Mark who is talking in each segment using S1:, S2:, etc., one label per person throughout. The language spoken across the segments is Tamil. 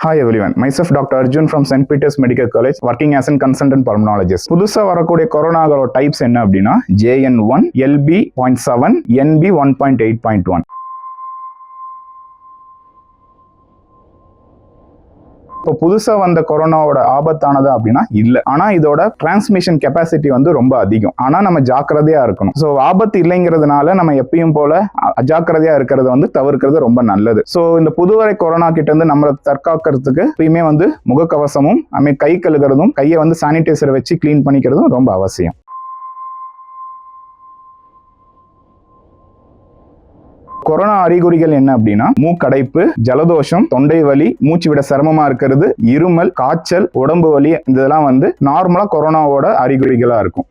S1: Hi everyone myself doctor Arjun from Saint Peter's medical college working as an consultant pulmonologist புதுசாக வரக்கூடிய கொரோனாவோட டைப்ஸ் என்ன அப்படின்னா JN one LP point seven NB one point eight point one இப்போ புதுசாக வந்த கொரோனாவோட ஆபத்தானதா அப்படின்னா இல்லை. ஆனால் இதோட டிரான்ஸ்மிஷன் கெப்பாசிட்டி வந்து ரொம்ப அதிகம். ஆனால் நம்ம ஜாக்கிரதையாக இருக்கணும். ஸோ ஆபத்து இல்லைங்கிறதுனால நம்ம எப்பயும் போல அஜாக்கிரதையாக இருக்கிறத வந்து தவிர்க்கிறது ரொம்ப நல்லது. ஸோ இந்த புதுவரை கொரோனா கிட்ட இருந்து நம்மளை தற்காக்கிறதுக்கு எப்பயுமே வந்து முகக்கவசமும் ஐ கை கழுகுறதும் கையை வந்து சானிடைசர் வச்சு க்ளீன் பண்ணிக்கிறதும் ரொம்ப அவசியம். கொரோனா அறிகுறிகள் என்ன அப்படின்னா? மூக்கடைப்பு ஜலதோஷம் தொண்டை வலி மூச்சு விட சிரமமா இருக்கிறது இருமல் காய்ச்சல் உடம்பு வலி இதெல்லாம் வந்து நார்மலா கொரோனாவோட அறிகுறிகளா இருக்கும்.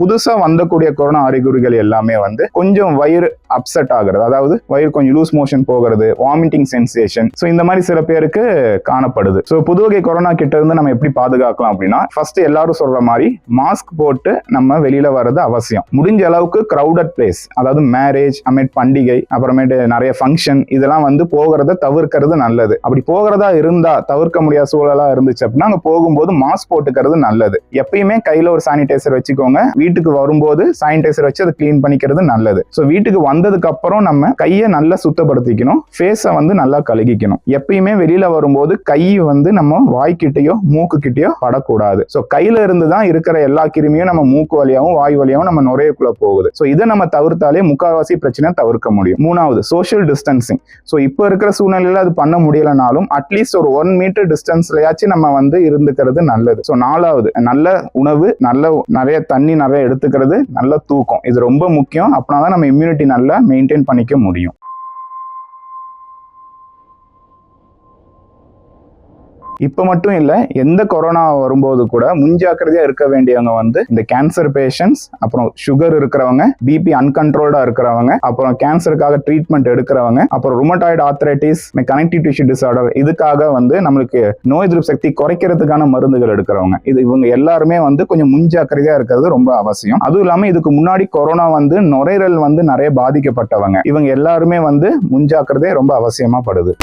S1: புதுசா வந்தக்கூடிய கொரோனா அறிகுறிகள் எல்லாமே வந்து கொஞ்சம் வயிறு அப்செட் ஆகுறது. அதாவது வயிறு கொஞ்சம் லூஸ் மோஷன் போகிறது வாமிட்டிங் சென்சேஷன் ஸோ இந்த மாதிரி சில பேருக்கு காணப்படுது. ஸோ புது வகை கொரோனா கிட்ட இருந்து நம்ம எப்படி பாதுகாக்கலாம் அப்படின்னா ஃபர்ஸ்ட் எல்லாரும் சொல்ற மாதிரி மாஸ்க் போட்டு நம்ம வெளியில வர்றது அவசியம். முடிஞ்ச அளவுக்கு க்ரௌடட் பிளேஸ் அதாவது மேரேஜ் அமேட் பண்டிகை அப்புறமேட்டு நிறைய ஃபங்க்ஷன் இதெல்லாம் வந்து போகிறத தவிர்க்கிறது நல்லது. அப்படி போகிறதா இருந்தா தவிர்க்க முடியாத சூழலா இருந்துச்சு அப்படின்னா அங்கே போகும்போது மாஸ்க் போட்டுக்கிறது நல்லது. எப்பயுமே கையில ஒரு சானிடைசர் வச்சுக்கோங்க வீட்டுக்கு வரும்போது சானிடைசர் வச்சு அதை க்ளீன் பண்ணிக்கிறது நல்லது. ஸோ வீட்டுக்கு வந்ததுக்கு அப்புறம் நம்ம கையை நல்லா சுத்தப்படுத்திக்கணும். ஃபேஸை வந்து நல்லா கழுகிக்கணும். எப்பயுமே வெளியில வரும்போது கை வந்து நம்ம வாய்க்கிட்டயோ மூக்கு கிட்டயோ படக்கூடாது. ஸோ கையில இருந்து தான் இருக்கிற எல்லா கிருமியும் நம்ம மூக்கு வழியாகவும் வாய் வழியாகவும் நம்ம நுரையக்குள்ள போகுது. ஸோ இதை நம்ம தவிர்த்தாலே முக்கால்வாசி பிரச்சனை தவிர்க்க முடியும். மூணாவது சோஷியல் டிஸ்டன்சிங் ஸோ இப்போ இருக்கிற சூழ்நிலையில அது பண்ண முடியலனாலும் அட்லீஸ்ட் ஒரு ஒன் மீட்டர் டிஸ்டன்ஸ்லயாச்சும் நம்ம வந்து இருந்துக்கிறது நல்லது. ஸோ நாலாவது நல்ல உணவு நல்ல நிறைய தண்ணி நிறைய எடுத்துக்கிறது நல்ல தூக்கம். இது ரொம்ப முக்கியம். அப்படின்னா தான் நம்ம இம்யூனிட்டி நல்லா மெயின்டைன் பண்ணிக்க முடியும். இப்போ மட்டும் இல்லை எந்த கொரோனா வரும்போது கூட முன்ஜாக்கிரதையாக இருக்க வேண்டியவங்க வந்து இந்த கேன்சர் பேஷண்ட்ஸ் அப்புறம் சுகர் இருக்கிறவங்க பிபி அன்கண்ட்ரோல்டாக இருக்கிறவங்க அப்புறம் கேன்சருக்காக ட்ரீட்மெண்ட் எடுக்கிறவங்க அப்புறம் rheumatoid arthritis connective tissue disorder இதுக்காக வந்து நம்மளுக்கு நோய் எதிர்ப்பு சக்தி குறைக்கிறதுக்கான மருந்துகள் எடுக்கிறவங்க. இது இவங்க எல்லாருமே வந்து கொஞ்சம் முன்ஜாக்கிரதையாக இருக்கிறது ரொம்ப அவசியம். அதுவும் இல்லாமல் இதுக்கு முன்னாடி கொரோனா வந்து நுரையீரல் வந்து நிறைய பாதிக்கப்பட்டவங்க. இவங்க எல்லாருமே வந்து முன்ஜாக்கிரதை ரொம்ப அவசியமாக படுது.